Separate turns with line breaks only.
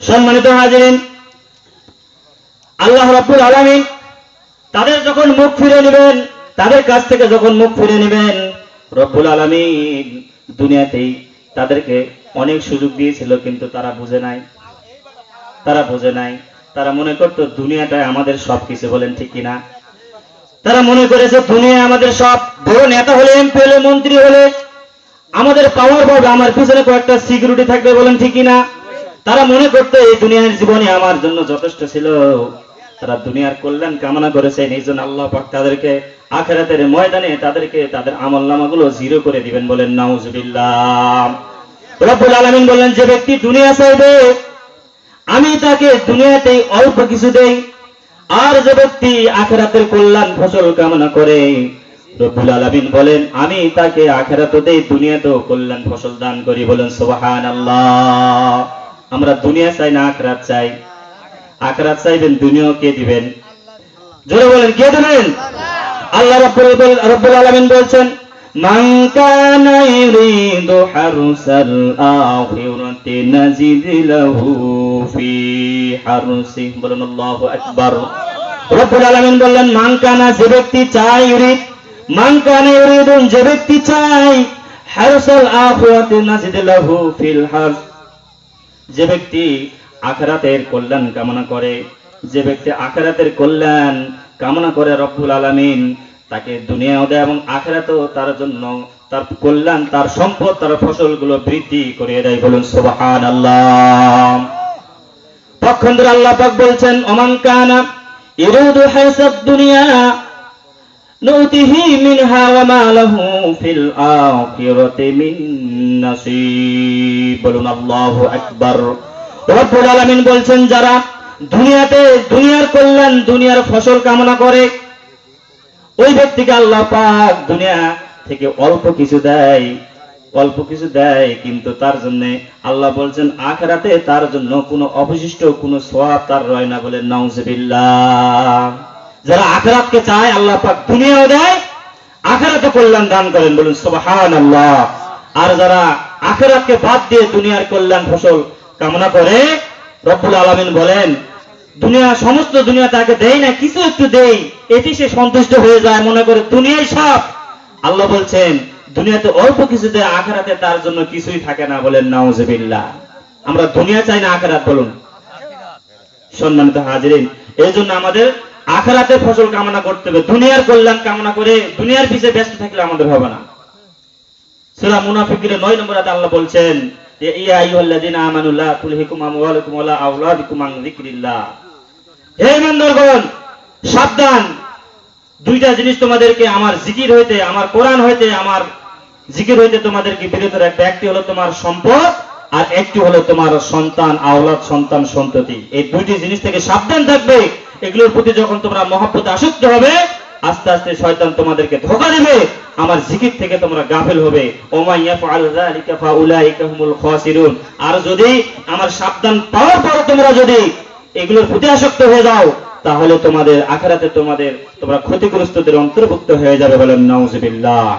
সম্মানিত হাজিরিন, আল্লাহ রাব্বুল আলামিন তাদের যখন মুখ ফিরে নেবেন, তাদের কাছ থেকে যখন মুখ ফিরে নেবেন, রব্বুল আলামিন দুনিয়াতেই তাদেরকে অনেক সুযোগ দিয়েছিল, কিন্তু তারা বুঝে নাই। তারা বুঝে নাই। তারা মনে করতো দুনিয়াটাই আমাদের সব কিছু বলেন ঠিক কিনা। তারা মনে করেছে দুনিয়া আমাদের সব বড় নেতা হলে, এমপি হলে, মন্ত্রী হলে, আমাদের পাওয়ার পাবে আমার পিছনে কয়েকটা সিকিউরিটি থাকবে বলেন ঠিক কিনা। তারা মনে করতো, এই দুনিয়ার জীবনে আমার জন্য যথেষ্ট ছিল। তারা দুনিয়ার কল্যাণ কামনা করেছেন। এই জন্য আল্লাহ পাক তাদেরকে আখেরাতের ময়দানে তাদেরকে তাদের আমল নামাগুলো জিরো করে দিবেন বলেন, নাউজুবিল্লাহ। রব্বুল আলামিন বললেন, যে ব্যক্তি দুনিয়া চাইবে, আমি তাকে দুনিয়াতেই অল্প কিছু দেই। আর যে ব্যক্তি আখেরাতের কল্যাণ, ফসল কামনা করে, রব্বুল আলামিন বলেন, আমি তাকে আখেরাত দেই দুনিয়াতেও কল্যাণ, ফসল দান করি বলেন সুবহান আল্লাহ আমরা দুনিয়া চাই না আখরাত চাই। আখরাত চাইবেন, দুনিয়াও কে দিবেন? জোরে বলেন, কে দিবেন? আল্লাহ রাব্বুল রাব্বুল আলামিন বলছেন, মান কানা হারসাল আখিরাতি ফি হারসি। বলেন, আল্লাহু আকবার। আলামিন মান কানা যে ব্যক্তি চায় ইউরিদ, মান কানা যে ব্যক্তি চায় হারসাল আখিরাতি নাজিদ লাহু ফিল হারস। যে ব্যক্তি আখরাতের কল্যাণ কামনা করে, যে ব্যক্তি আখরাতের কল্যাণ কামনা করে রব্বুল আলামিন, তাকে দুনিয়াও দেয় এবং আখরাতেও তার জন্য তার কল্যাণ, তার সম্পদ, তার ফসলগুলো বৃদ্ধি করিয়ে দেয় বলুন সুবহান আল্লাহ পক্ষান্তরে আল্লাহ পাক বলছেন, ওমান কানা ইরুদু হাসাদ দুনিয়া মিনহা ওয়া মা লাহু ফিল আখিরাতি মিন নাসিব। বলুন, আল্লাহু আকবার। রব্বুল আলামিন বলছেন, যারা দুনিয়াতে, দুনিয়ার কল্যাণ, দুনিয়ার ফসল কামনা করে, ওই ব্যক্তিকে আল্লাহ পাক দুনিয়া থেকে অল্প কিছু দেয়, অল্প কিছু দেয়, কিন্তু তার জন্য আল্লাহ বলছেন, আখেরাতে তার জন্য কোনো অবশিষ্ট কোনো সোয়াব তার রয় না বলে, নাউজুবিল্লাহ। যারা আখেরাতকে চায়, আল্লাহ পাক দুনিয়াও দেয়, আখেরাতে কল্যাণ দান করেন। বলুন সুবহান আল্লাহ আর যারা আখেরাতকে বাদ দিয়ে দুনিয়ার কল্যাণ ফসল কামনা করে, রব্বুল আলামিন বলেন, দুনিয়া, সমস্ত দুনিয়া তাকে দেয় না, কিছু একটু দেই এটি সে সন্তুষ্ট হয়ে যায়, মনে করে দুনিয়াই সব আল্লাহ বলছেন, দুনিয়াতে অল্প কিছু দেয় আখেরাতে তার জন্য কিছুই থাকে না বলেন, নাউজুবিল্লাহ। আমরা দুনিয়া চাই না আখেরাত, বলুন। সম্মানিত হাজিরিন, এই জন্য আমাদের আখেরাতে ফসল কামনা করতে হবে। দুনিয়ার কল্যাণ কামনা করে দুনিয়ার পিছে ব্যস্ত থাকলে আমাদের হবে না। সূরা মুনাফিকের 9 নম্বর আয়াতে আল্লাহ বলছেন একটি হলো তোমার সম্পদ আর একটি হলো তোমার সন্তান, আওলাদ সন্তান, সন্ততি। এই দুইটি জিনিস থেকে সাবধান থাকবে। এগুলোর প্রতি যখন তোমরা মহাব্বতে আসক্ত হবে, আস্তে আস্তে শয়তান তোমাদেরকে ধোকা দেবে, আমার জিকির থেকে তোমরা গাফেল হবে। আর যদি আমার সাবধান পাওয়ার পর তোমরা যদি এগুলোর প্রতি আসক্ত হয়ে যাও, তাহলে তোমাদের আখেরাতে তোমাদের, তোমরা ক্ষতিগ্রস্তদের অন্তর্ভুক্ত হয়ে যাবে বলেন নাউজুবিল্লাহ।